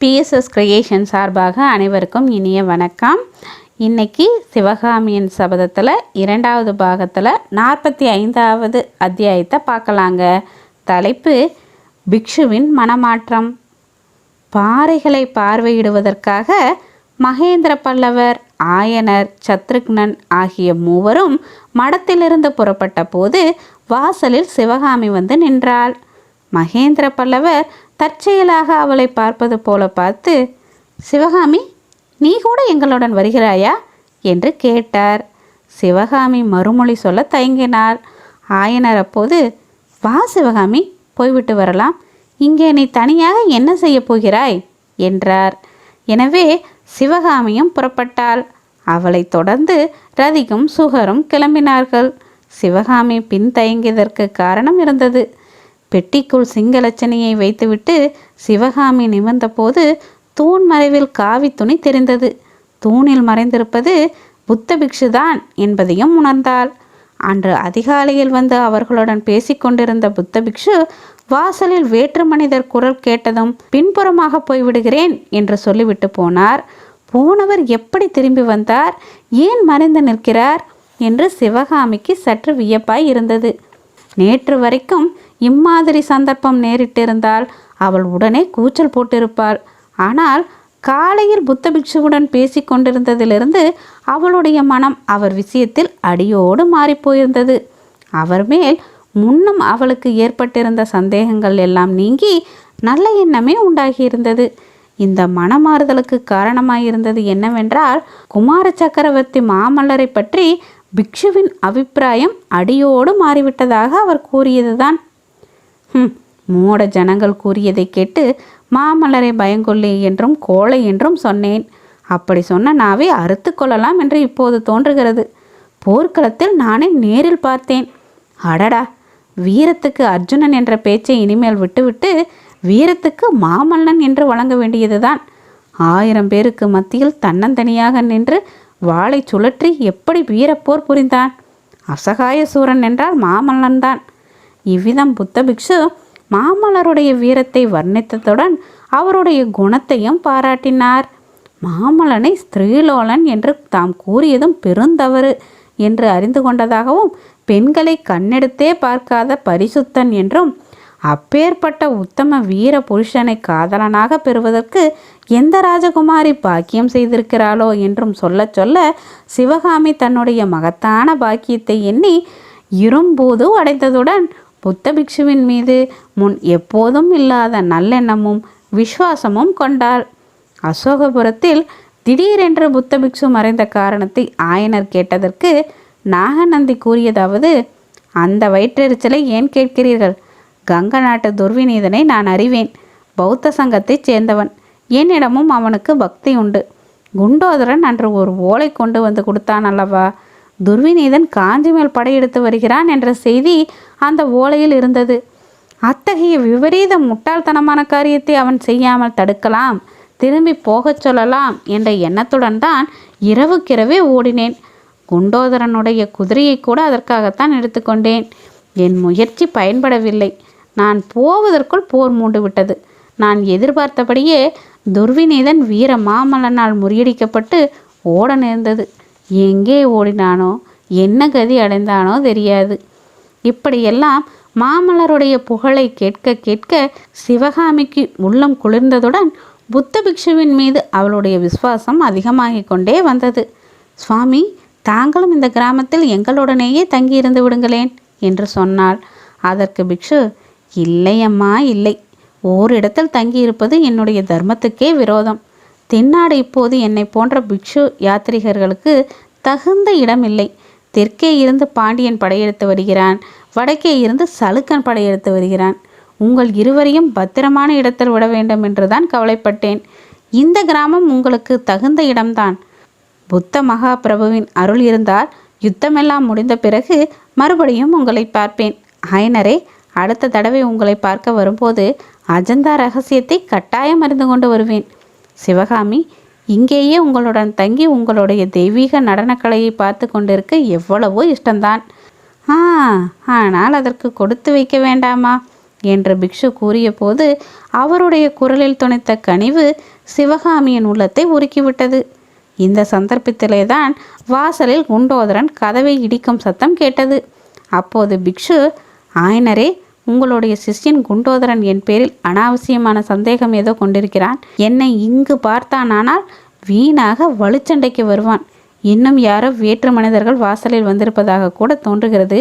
BSS creation சார்பாக அனைவருக்கும் இனிய வணக்கம். இன்னைக்கு சிவகாமியின் சபதத்தில் இரண்டாவது பாகத்தில் நாற்பத்தி ஐந்தாவது அத்தியாயத்தை பார்க்கலாங்க. தலைப்பு பிக்ஷுவின் மனமாற்றம். பாறைகளை பார்வையிடுவதற்காக மகேந்திர பல்லவர் ஆயனர் சத்ருக்னன் ஆகிய மூவரும் மடத்திலிருந்து புறப்பட்ட போது வாசலில் சிவகாமி வந்து நின்றாள். மகேந்திர பல்லவர் தற்செயலாக அவளை பார்ப்பது போல பார்த்து சிவகாமி நீ கூட எங்களுடன் வருகிறாயா? என்று கேட்டார். சிவகாமி மறுமொழி சொல்ல தயங்கினார். ஆயனர் அப்போது வா சிவகாமி போய்விட்டு வரலாம். இங்கே நீ தனியாக என்ன செய்யப் போகிறாய்? என்றார். எனவே சிவகாமியும் புறப்பட்டாள். அவளைத் தொடர்ந்து ரதிக்கும் சுகரும் கிளம்பினார்கள். சிவகாமி பின்தயங்கியதற்கு காரணம் இருந்தது. பெட்டிக்குள் சிங்களச்சனியை வைத்துவிட்டு சிவகாமி நிமிர்ந்தபோது தூண் மறைவில் காவி துணி தெரிந்தது. தூணில் மறைந்திருப்பது புத்த பிக்ஷுதான் என்பதையும் உணர்ந்தாள். அன்று அதிகாலையில் வந்து அவர்களுடன் பேசிக்கொண்டிருந்த புத்த பிக்ஷு வாசலில் வேற்று மனிதர் குரல் கேட்டதும் பின்புறமாக போய்விடுகிறேன் என்று சொல்லிவிட்டு போனார். போனவர் எப்படி திரும்பி வந்தார்? ஏன் மறைந்து நிற்கிறார்? என்று சிவகாமிக்கு சற்று வியப்பாய் இருந்தது. நேற்று வரைக்கும் இம்மாதிரி சந்தர்ப்பம் நேரிட்டிருந்தால் அவள் உடனே கூச்சல் போட்டிருப்பாள். ஆனால் காலையில் புத்த பிக்ஷுவுடன் பேசி கொண்டிருந்ததிலிருந்து அவளுடைய மனம் அவர் விஷயத்தில் அடியோடு மாறிப்போயிருந்தது அவர் மேல் முன்னும் அவளுக்கு ஏற்பட்டிருந்த சந்தேகங்கள் எல்லாம் நீங்கி நல்ல எண்ணமே உண்டாகியிருந்தது. இந்த மனமாறுதலுக்கு காரணமாயிருந்தது என்னவென்றால் குமார சக்கரவர்த்தி மாமல்லரை பற்றி பிக்ஷுவின் அபிப்பிராயம் அடியோடு மாறிவிட்டதாக அவர் கூறியதுதான். ம் மூட ஜனங்கள் கூறியதை கேட்டு மாமல்லரை பயங்கொள்ளி என்றும் கோழை என்றும் சொன்னேன். அப்படி சொன்ன நாவே அறுத்து கொள்ளலாம் என்று இப்போது தோன்றுகிறது. போர்க்களத்தில் நானே நேரில் பார்த்தேன். அடடா வீரத்துக்கு அர்ஜுனன் என்ற பேச்சை இனிமேல் விட்டுவிட்டு வீரத்துக்கு மாமல்லன் என்று வழங்க வேண்டியதுதான். ஆயிரம் பேருக்கு மத்தியில் தன்னந்தனியாக நின்று வாளை சுழற்றி எப்படி வீரப்போர் புரிந்தான்? அசகாய சூரன் என்றால் மாமல்லன் தான். இவ்விதம் புத்த பிக்ஷு மாமல்லருடைய வீரத்தை வர்ணித்ததுடன் அவருடைய குணத்தையும் பாராட்டினார். மாமல்லனை ஸ்திரீலோலன் என்று தாம் கூறியதும் பெருந்தவறு என்று அறிந்து கொண்டதாகவும் பெண்களை கண்ணெடுத்தே பார்க்காத பரிசுத்தன் என்றும் அப்பேற்பட்ட உத்தம வீர புருஷனை காதலனாக பெறுவதற்கு எந்த ராஜகுமாரி பாக்கியம் செய்திருக்கிறாளோ என்றும் சொல்ல சொல்ல சிவகாமி தன்னுடைய மகத்தான பாக்கியத்தை எண்ணி இரும்போது அடைந்ததுடன் புத்த பிக்ஷுவின் மீது முன் எப்போதும் இல்லாத நல்லெண்ணமும் விசுவாசமும் கொண்டாள். அசோகபுரத்தில் திடீரென்று புத்த பிக்ஷு மறைந்த காரணத்தை ஆயனர் கேட்டதற்கு நாகநந்தி கூறியதாவது அந்த வயிற்றெரிச்சலை ஏன் கேட்கிறீர்கள்? கங்க நாட்டு துர்விநீதனை நான் அறிவேன். பௌத்த சங்கத்தைச் சேர்ந்தவன். என்னிடமும் அவனுக்கு பக்தி உண்டு. குண்டோதரன் அன்று ஒரு ஓலை கொண்டு வந்து கொடுத்தான் அல்லவா? துர்விநீதன் காஞ்சி மேல் படையெடுத்து வருகிறான் என்ற செய்தி அந்த ஓலையில் இருந்தது. அத்தகைய விபரீத முட்டாள்தனமான காரியத்தை அவன் செய்யாமல் தடுக்கலாம். திரும்பி போகச் சொல்லலாம் என்ற எண்ணத்துடன் தான் இரவுக்கிரவே ஓடினேன். குண்டோதரனுடைய குதிரையை கூட அதற்காகத்தான் எடுத்துக்கொண்டேன். என் முயற்சி பயன்படவில்லை. நான் போவதற்குள் போர் மூண்டு விட்டது நான் எதிர்பார்த்தபடியே துர்விநேதன் வீர மாமல்லனால் முறியடிக்கப்பட்டு ஓட நேர்ந்தது. எங்கே ஓடினானோ என்ன கதி அடைந்தானோ தெரியாது. இப்படியெல்லாம் மாமல்லருடைய புகழை கேட்க கேட்க சிவகாமிக்கு உள்ளம் குளிர்ந்ததுடன் புத்த பிக்ஷுவின் மீது அவளுடைய விசுவாசம் அதிகமாகிக் கொண்டே வந்தது. சுவாமி தாங்களும் இந்த கிராமத்தில் எங்களுடனேயே தங்கியிருந்து விடுங்களேன் என்று சொன்னாள். அதற்கு பிக்ஷு இல்லை. அம்மா இல்லை ஓரிடத்தில் தங்கியிருப்பது என்னுடைய தர்மத்துக்கே விரோதம். தென்னாடு இப்போது என்னை போன்ற பிக்ஷு யாத்ரிகர்களுக்கு தகுந்த இடம் இல்லை தெற்கே இருந்து பாண்டியன் படையெடுத்து வருகிறான். வடக்கே இருந்து சலுக்கன் படையெடுத்து வருகிறான். உங்கள் இருவரையும் பத்திரமான இடத்தில் விட வேண்டும் என்றுதான் கவலைப்பட்டேன். இந்த கிராமம் உங்களுக்கு தகுந்த இடம்தான். புத்த மகா பிரபுவின் அருள் இருந்தால் யுத்தமெல்லாம் முடிந்த பிறகு மறுபடியும் உங்களை பார்ப்பேன். ஆயனரே அடுத்த தடவை உங்களை பார்க்க வரும்போது அஜந்தா ரகசியத்தை கட்டாயம் அறிந்து கொண்டு வருவேன். சிவகாமி இங்கேயே உங்களுடன் தங்கி உங்களுடைய தெய்வீக நடனக்கலையை பார்த்து கொண்டிருக்க எவ்வளவோ இஷ்டம்தான். ஆ ஆனால் அதற்கு கொடுத்து வைக்க வேண்டாமா? என்று பிக்ஷு கூறியபோது அவருடைய குரலில் துணைத்த கனிவு சிவகாமியின் உள்ளத்தை உருக்கிவிட்டது. இந்த சந்தர்ப்பத்திலே தான் வாசலில் குண்டோதரன் கதவை இடிக்கும் சத்தம் கேட்டது. அப்போது பிக்ஷு ஆயனரே உங்களுடைய சிஷ்யன் குண்டோதரன் என் பேரில் அனாவசியமான சந்தேகம் ஏதோ கொண்டிருக்கிறான். என்னை இங்கு பார்த்தானானால் வீணாக வலுச்சண்டைக்கு வருவான். இன்னும் யாரோ வேற்று மனிதர்கள் வாசலில் வந்திருப்பதாக கூட தோன்றுகிறது.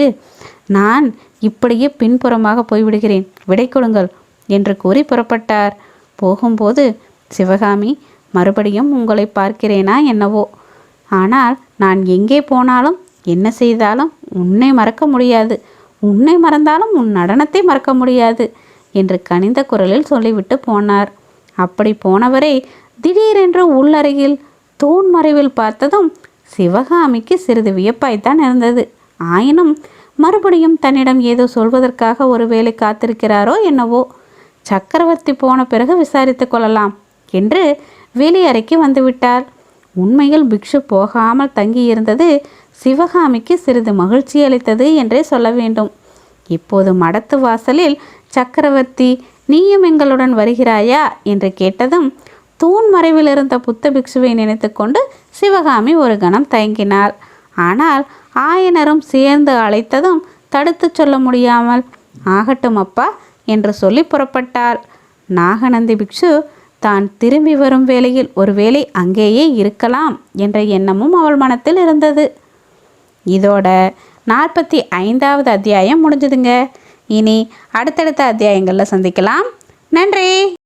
நான் இப்படியே பின்புறமாக போய்விடுகிறேன். விடை கொடுங்கள் என்று கூறி புறப்பட்டார். போகும்போது சிவகாமி மறுபடியும் உங்களை பார்க்கிறேனா என்னவோ? ஆனால் நான் எங்கே போனாலும் என்ன செய்தாலும் உன்னை மறக்க முடியாது. உன்னை மறந்தாலும் உன் நடனத்தை மறக்க முடியாது என்று கனிந்த குரலில் சொல்லிவிட்டு போனார். அப்படி போனவரை திடீரென்று உள்ளறையில் தூண் மறைவில் பார்த்ததும் சிவகாமிக்கு சிறிது வியப்பாய்த்தான் இருந்தது. ஆயினும் மறுபடியும் தன்னிடம் ஏதோ சொல்வதற்காக ஒருவேளை காத்திருக்கிறாரோ என்னவோ. சக்கரவர்த்தி போன பிறகு விசாரித்து கொள்ளலாம் என்று வெளியறைக்கு வந்துவிட்டார். உண்மையில் பிக்ஷு போகாமல் தங்கியிருந்தது சிவகாமிக்கு சிறிது மகிழ்ச்சி அளித்தது என்றே சொல்ல வேண்டும். இப்போது மடத்து வாசலில் சக்கரவர்த்தி நீயும் எங்களுடன் வருகிறாயா? என்று கேட்டதும் தூண் மறைவில் இருந்த புத்த பிக்ஷுவை நினைத்து கொண்டு சிவகாமி ஒரு கணம் தயங்கினாள். ஆனால் ஆயனரும் சேர்ந்து அழைத்ததும் தடுத்து சொல்ல முடியாமல் ஆகட்டும் அப்பா என்று சொல்லி புறப்பட்டாள். நாகநந்தி பிக்ஷு தான் திரும்பி வரும் வேளையில் ஒருவேளை அங்கேயே இருக்கலாம் என்ற எண்ணமும் அவள் மனத்தில் இருந்தது. இதோட நாற்பத்தி ஐந்தாவது அத்தியாயம் முடிஞ்சுதுங்க. இனி அடுத்தடுத்த அத்தியாயங்களில் சந்திக்கலாம். நன்றி!